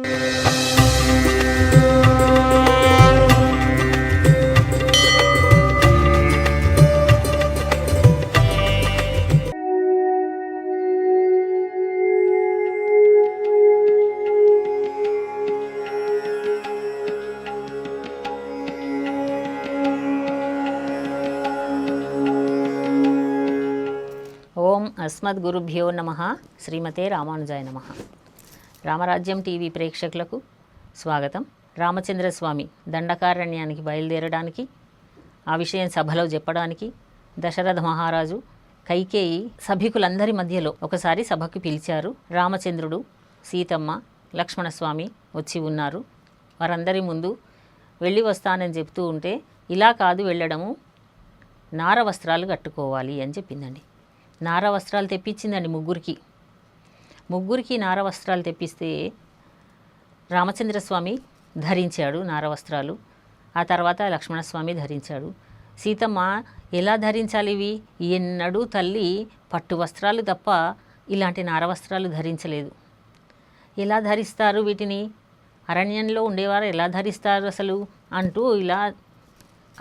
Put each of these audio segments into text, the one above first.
ఓం అస్మద్గురుభ్యో నమ శ్రీమతే రామానుజాయ నమ రామరాజ్యం టీవీ ప్రేక్షకులకు స్వాగతం. రామచంద్రస్వామి దండకారణ్యానికి బయలుదేరడానికి ఆ విషయం సభలో చెప్పడానికి దశరథ మహారాజు కైకేయి సభికులందరి మధ్యలో ఒకసారి సభకు పిలిచారు. రామచంద్రుడు సీతమ్మ లక్ష్మణస్వామి వచ్చి ఉన్నారు. వారందరి ముందు వెళ్ళి వస్తానని చెప్తూ ఉంటే ఇలా కాదు వెళ్ళడము నార వస్త్రాలు కట్టుకోవాలి అని చెప్పిందండి. నార వస్త్రాలు తెప్పించిందండి ముగ్గురికి. ముగ్గురికి నార వస్త్రాలు తెప్పిస్తే రామచంద్రస్వామి ధరించాడు నార వస్త్రాలు ఆ తర్వాత లక్ష్మణస్వామి ధరించాడు. సీతమ్మ ఎలా ధరించాలి ఇవి? ఎన్నడూ తల్లి పట్టు వస్త్రాలు తప్ప ఇలాంటి నార వస్త్రాలు ధరించలేదు. ఎలా ధరిస్తారు వీటిని? అరణ్యంలో ఉండేవారు ఎలా ధరిస్తారు అసలు? అంటూ ఇలా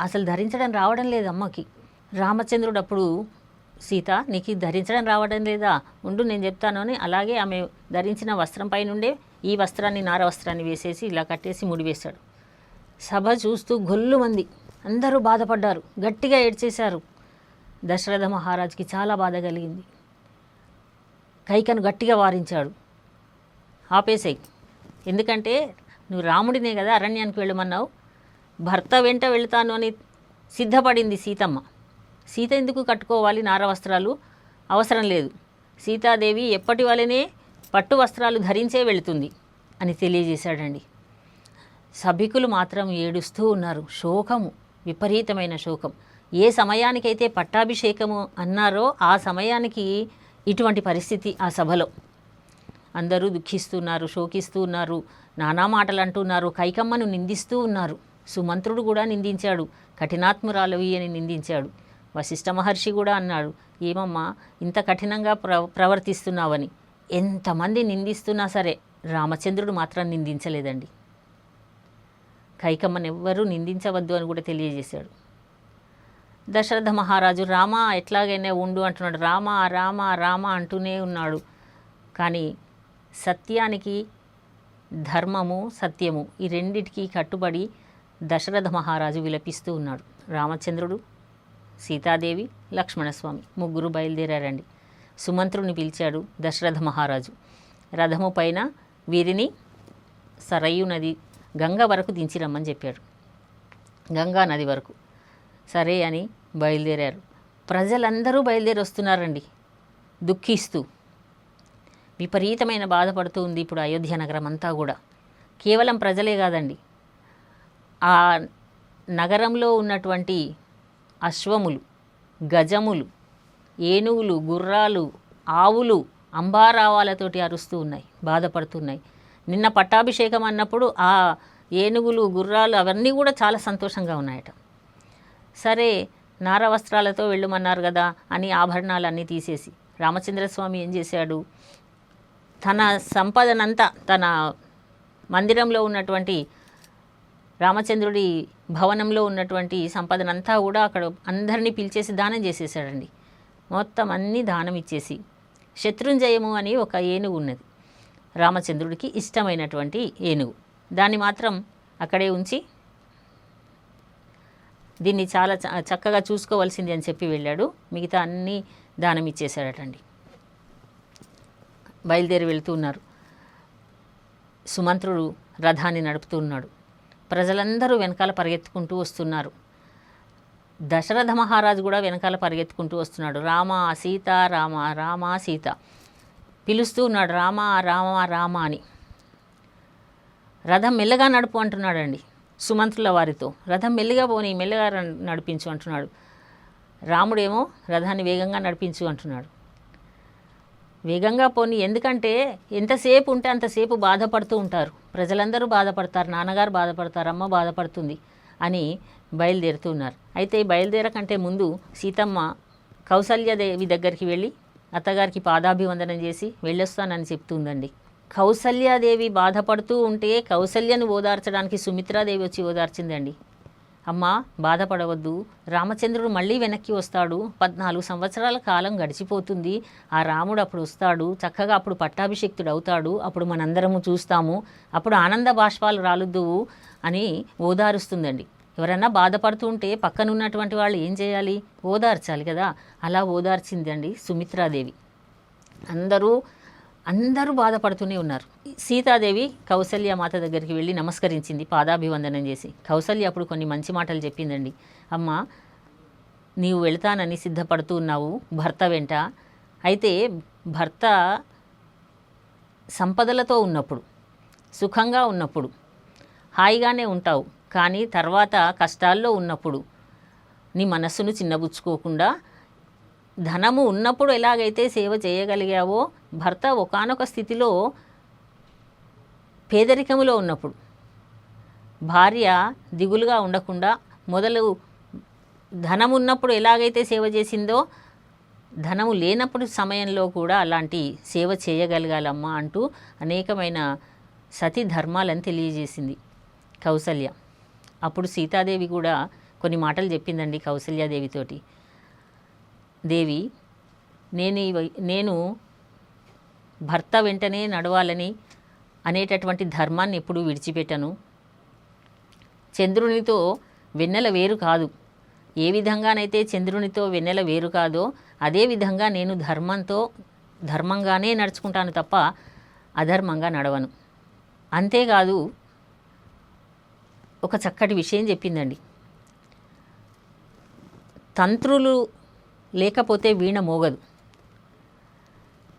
అసలు ధరించడం రావడం లేదు అమ్మకి. రామచంద్రుడు అప్పుడు సీత నీకు ధరించడం రావడం లేదా? ఉండు నేను చెప్తాను అని అలాగే ఆమె ధరించిన వస్త్రం పైనుండే ఈ వస్త్రాన్ని నార వస్త్రాన్ని వేసేసి ఇలా కట్టేసి ముడివేశాడు సభ చూస్తూ గొల్లు మంది. అందరూ బాధపడ్డారు. గట్టిగా ఏడ్చేశారు. దశరథ మహారాజ్కి చాలా బాధ కలిగింది. కైకను గట్టిగా వారించాడు. ఆపేసాయి. ఎందుకంటే నువ్వు రాముడినే కదా అరణ్యానికి వెళ్ళమన్నావు. భర్త వెంట వెళ్తాను అని సిద్ధపడింది సీతమ్మ. సీత ఎందుకు కట్టుకోవాలి నార వస్త్రాలు? అవసరం లేదు. సీతాదేవి ఎప్పటి వలనే పట్టు వస్త్రాలు ధరించే వెళుతుంది అని తెలియజేశాడండి. సభికులు మాత్రం ఏడుస్తూ ఉన్నారు. శోకము విపరీతమైన శోకం. ఏ సమయానికైతే పట్టాభిషేకము అన్నారో ఆ సమయానికి ఇటువంటి పరిస్థితి ఆ సభలో. అందరూ దుఃఖిస్తున్నారు శోకిస్తూ ఉన్నారు నానా మాటలు అంటున్నారు కైకమ్మను నిందిస్తూ ఉన్నారు. సుమంత్రుడు కూడా నిందించాడు కఠినాత్మురాలవి అని నిందించాడు. వశిష్ఠ మహర్షి కూడా అన్నాడు ఏమమ్మా ఇంత కఠినంగా ప్ర ప్రవర్తిస్తున్నావని. ఎంతమంది నిందిస్తున్నా సరే రామచంద్రుడు మాత్రం నిందించలేదండి. కైకమ్మను ఎవ్వరూ నిందించవద్దు అని కూడా తెలియజేశాడు. దశరథ మహారాజు రామ ఎట్లాగైనా ఉండు అంటున్నాడు. రామ రామ రామ అంటూనే ఉన్నాడు. కానీ సత్యానికి ధర్మము సత్యము ఈ రెండిటికి కట్టుబడి దశరథ మహారాజు విలపిస్తూ ఉన్నాడు. రామచంద్రుడు సీతాదేవి లక్ష్మణస్వామి ముగ్గురు బయలుదేరారండి. సుమంత్రుని పిలిచాడు దశరథ మహారాజు. రథము పైన వీరిని సరయు నది గంగ వరకు దించిరమ్మని చెప్పాడు. గంగా నది వరకు. సరే అని బయలుదేరారు. ప్రజలందరూ బయలుదేరి వస్తున్నారండి. దుఃఖిస్తూ. విపరీతమైన బాధపడుతూ ఉంది ఇప్పుడు అయోధ్య నగరం అంతా కూడా. కేవలం ప్రజలే కాదండి. ఆ నగరంలో ఉన్నటువంటి అశ్వములు గజములు ఏనుగులు గుర్రాలు ఆవులు అంబారావాలతోటి అరుస్తూ ఉన్నాయి బాధపడుతున్నాయి. నిన్న పట్టాభిషేకం అన్నప్పుడు ఆ ఏనుగులు గుర్రాలు అవన్నీ కూడా చాలా సంతోషంగా ఉన్నాయట. సరే నార వస్త్రాలతో వెళ్ళమన్నారు కదా అని ఆభరణాలన్నీ తీసేసి రామచంద్రస్వామి ఏం చేశాడు? తన సంపదనంతా తన మందిరంలో ఉన్నటువంటి రామచంద్రుడి భవనంలో ఉన్నటువంటి సంపదనంతా కూడా అక్కడ అందరినీ పిలిచేసి దానం చేసేసాడండి మొత్తం అన్నీ దానం ఇచ్చేసి శత్రుంజయము అని ఒక ఏనుగు ఉన్నది. రామచంద్రుడికి ఇష్టమైనటువంటి ఏనుగు. దాన్ని మాత్రం అక్కడే ఉంచి దీన్ని చాలా చ- చక్కగా చూసుకోవాల్సింది అని చెప్పి వెళ్ళాడు. మిగతా అన్నీ దానం ఇచ్చేశాడటండి. బయలుదేరి వెళ్తూ ఉన్నారు. సుమంత్రుడు రథాన్ని నడుపుతూ ఉన్నాడు. ప్రజలందరూ వెనకాల పరిగెత్తుకుంటూ వస్తున్నారు. దశరథ మహారాజు కూడా వెనకాల పరిగెత్తుకుంటూ వస్తున్నాడు. రామ సీత రామ రామ సీత. పిలుస్తూ ఉన్నాడు రామ రామ రామ అని. రథం మెల్లగా నడుపు అంటున్నాడండి సుమంత్రుల వారితో. రథం మెల్లిగా పోని మెల్లగా నడిపించు అంటున్నాడు. రాముడేమో రథాన్ని వేగంగా నడిపించు అంటున్నాడు. వేగంగా పోని ఎందుకంటే ఎంతసేపు ఉంటే అంతసేపు బాధపడుతూ ఉంటారు. ప్రజలందరూ బాధపడతారు నాన్నగారు బాధపడతారు అమ్మ బాధపడుతుంది అని బయలుదేరుతున్నారు అయితే బయలుదేరకంటే ముందు సీతమ్మ కౌసల్యదేవి దగ్గరికి వెళ్ళి అత్తగారికి పాదాభివందనం చేసి వెళ్ళొస్తానని చెప్తుందండి. కౌసల్యాదేవి బాధపడుతూ ఉంటే కౌసల్యను ఓదార్చడానికి సుమిత్రాదేవి వచ్చి ఓదార్చిందండి. అమ్మా బాధపడవద్దు. రామచంద్రుడు మళ్ళీ వెనక్కి వస్తాడు. పద్నాలుగు సంవత్సరాల కాలం గడిచిపోతుంది. ఆ రాముడు అప్పుడు వస్తాడు. చక్కగా అప్పుడు పట్టాభిషిక్తుడు అవుతాడు. అప్పుడు మనందరము చూస్తాము. అప్పుడు ఆనంద బాష్పాలు రాలుద్దువు అని ఓదారుస్తుందండి. ఎవరన్నా బాధపడుతూ ఉంటే పక్కనున్నటువంటి వాళ్ళు ఏం చేయాలి? ఓదార్చాలి కదా. అలా ఓదార్చిందండి సుమిత్రాదేవి. అందరూ అందరూ బాధపడుతూనే ఉన్నారు. సీతాదేవి కౌసల్య మాత దగ్గరికి వెళ్ళి నమస్కరించింది పాదాభివందనం చేసి. కౌసల్య అప్పుడు కొన్ని మంచి మాటలు చెప్పిందండి. అమ్మ నీవు వెళ్తానని సిద్ధపడుతూ ఉన్నావు భర్త వెంట. అయితే భర్త సంపదలతో ఉన్నప్పుడు సుఖంగా ఉన్నప్పుడు హాయిగానే ఉంటావు. కానీ తర్వాత కష్టాల్లో ఉన్నప్పుడు నీ మనస్సును చిన్నబుచ్చుకోకుండా ధనము ఉన్నప్పుడు ఎలాగైతే సేవ చేయగలిగావో భర్త ఒకానొక స్థితిలో పేదరికములో ఉన్నప్పుడు భార్య దిగులుగా ఉండకుండా మొదలు ధనం ఉన్నప్పుడు ఎలాగైతే సేవ చేసిందో ధనము లేనప్పుడు సమయంలో కూడా అలాంటి సేవ చేయగలగాలమ్మా అంటూ అనేకమైన సతీ ధర్మాలను తెలియజేసింది కౌసల్య. అప్పుడు సీతాదేవి కూడా కొన్ని మాటలు చెప్పిందండి కౌసల్యాదేవితోటి. దేవి నేను నేను భర్త వెంటనే నడవాలని అనేటటువంటి ధర్మాన్ని ఎప్పుడూ విడిచిపెట్టను. చంద్రునితో వెన్నెల వేరు కాదు. ఏ విధంగానైతే చంద్రునితో వెన్నెల వేరు కాదో అదే విధంగా నేను ధర్మంతో ధర్మంగానే నడుచుకుంటాను తప్ప అధర్మంగా నడవను. అంతేకాదు ఒక చక్కటి విషయం చెప్పిందండి. తంత్రులు లేకపోతే వీణ మోగదు.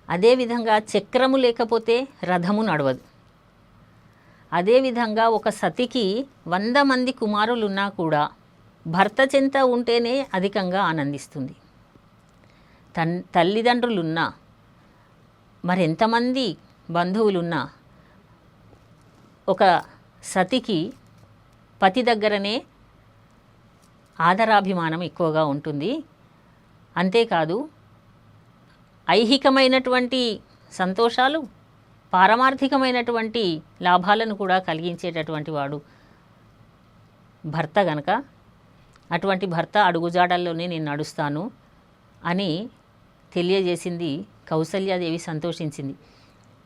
అదేవిధంగా చక్రము లేకపోతే రథము నడవదు. అదేవిధంగా ఒక సతికి వంద మంది కుమారులున్నా కూడా భర్త చెంత ఉంటేనే అధికంగా ఆనందిస్తుంది. తన్ తల్లిదండ్రులున్నా మరెంతమంది బంధువులున్నా ఒక సతికి పతి దగ్గరనే ఆదరాభిమానం ఎక్కువగా ఉంటుంది. అంతేకాదు ఐహికమైనటువంటి సంతోషాలు పారమార్థికమైనటువంటి లాభాలను కూడా కలిగించేటటువంటి వాడు భర్త గనక అటువంటి భర్త అడుగుజాడల్లోనే నేను నడుస్తాను అని తెలియజేసింది కౌసల్యాదేవి సంతోషించింది.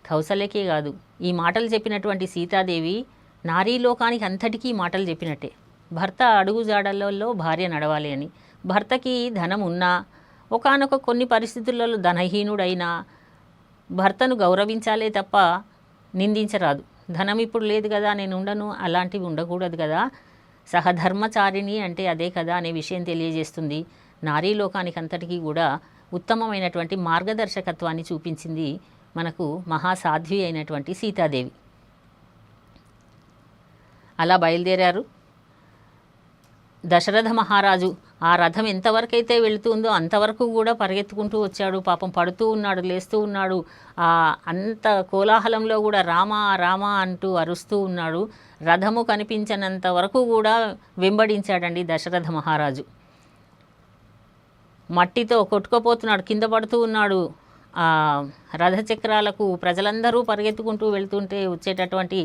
కౌసల్యకే కాదు ఈ మాటలు చెప్పినటువంటి సీతాదేవి నారీ లోకానికి అంతటికీ మాటలు చెప్పినట్టే. భర్త అడుగుజాడలలో భార్య నడవాలి అని. భర్తకి ధనం ఉన్నా ఒకానొక కొన్ని పరిస్థితులలో ధనహీనుడైనా భర్తను గౌరవించాలే తప్ప నిందించరాదు. ధనం ఇప్పుడు లేదు కదా నేను ఉండను అలాంటివి ఉండకూడదు కదా. సహధర్మచారిణి అంటే అదే కదా అనే విషయం తెలియజేస్తుంది. నారీ లోకానికి అంతటికీ కూడా ఉత్తమమైనటువంటి మార్గదర్శకత్వాన్ని చూపించింది మనకు మహాసాధ్వి అయినటువంటి సీతాదేవి. అలా బయలుదేరారు. దశరథ మహారాజు ఆ రథం ఎంతవరకైతే వెళుతుందో అంతవరకు కూడా పరిగెత్తుకుంటూ వచ్చాడు. పాపం పడుతూ ఉన్నాడు లేస్తూ ఉన్నాడు. ఆ అంత కోలాహలంలో కూడా రామ రామ అంటూ అరుస్తూ ఉన్నాడు. రథము కనిపించనంత వరకు కూడా వెంబడించాడండి దశరథ మహారాజు. మట్టితో కొట్టుకుపోతున్నాడు కింద పడుతూ ఉన్నాడు. ఆ రథచక్రాలకు ప్రజలందరూ పరిగెత్తుకుంటూ వెళ్తుంటే వచ్చేటటువంటి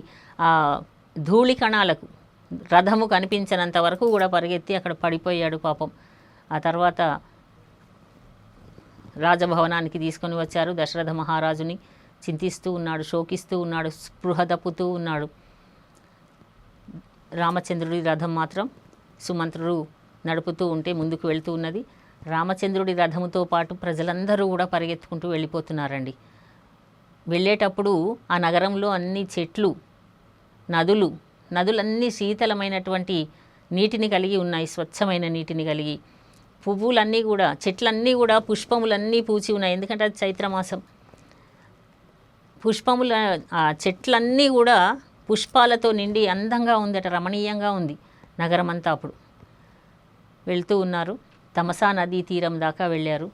ధూళి కణాలకు రథము కనిపించినంత వరకు కూడా పరిగెత్తి అక్కడ పడిపోయాడు పాపం. ఆ తర్వాత రాజభవనానికి తీసుకొని వచ్చారు దశరథ మహారాజుని. చింతిస్తూ ఉన్నాడు శోకిస్తూ ఉన్నాడు స్పృహ తప్పుతూ ఉన్నాడు. రామచంద్రుడి రథం మాత్రం సుమంత్రుడు నడుపుతూ ఉంటే ముందుకు వెళ్తూ ఉన్నది. రామచంద్రుడి రథముతో పాటు ప్రజలందరూ కూడా పరిగెత్తుకుంటూ వెళ్ళిపోతున్నారండి. వెళ్ళేటప్పుడు ఆ నగరంలో అన్ని చెట్లు నదులు నదులన్నీ శీతలమైనటువంటి నీటిని కలిగి ఉన్నాయి స్వచ్ఛమైన నీటిని కలిగి. పువ్వులన్నీ కూడా చెట్లన్నీ కూడా పుష్పములన్నీ పూచి ఉన్నాయి. ఎందుకంటే అది చైత్రమాసం. పుష్పముల ఆ చెట్లన్నీ కూడా పుష్పాలతో నిండి అందంగా ఉందట రమణీయంగా ఉంది నగరం అంతా అప్పుడు. వెళ్తూ ఉన్నారు. తమసా నదీ తీరం దాకా వెళ్ళారు.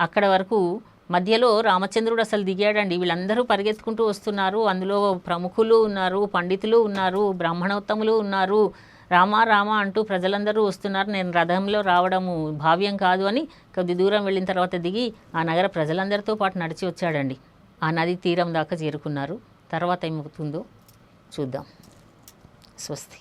అక్కడ వరకు మధ్యలో రామచంద్రుడు అసలు దిగాడండి. వీళ్ళందరూ పరిగెత్తుకుంటూ వస్తున్నారు. అందులో ప్రముఖులు ఉన్నారు పండితులు ఉన్నారు బ్రాహ్మణోత్తములు ఉన్నారు. రామ రామ అంటూ ప్రజలందరూ వస్తున్నారు. నేను రథంలో రావడము భావ్యం కాదు అని కొద్ది దూరం వెళ్ళిన తర్వాత దిగి ఆ నగర ప్రజలందరితో పాటు నడిచి వచ్చాడండి. ఆ నది తీరం దాకా చేరుకున్నారు. తర్వాత ఏమవుతుందో చూద్దాం. స్వస్తి.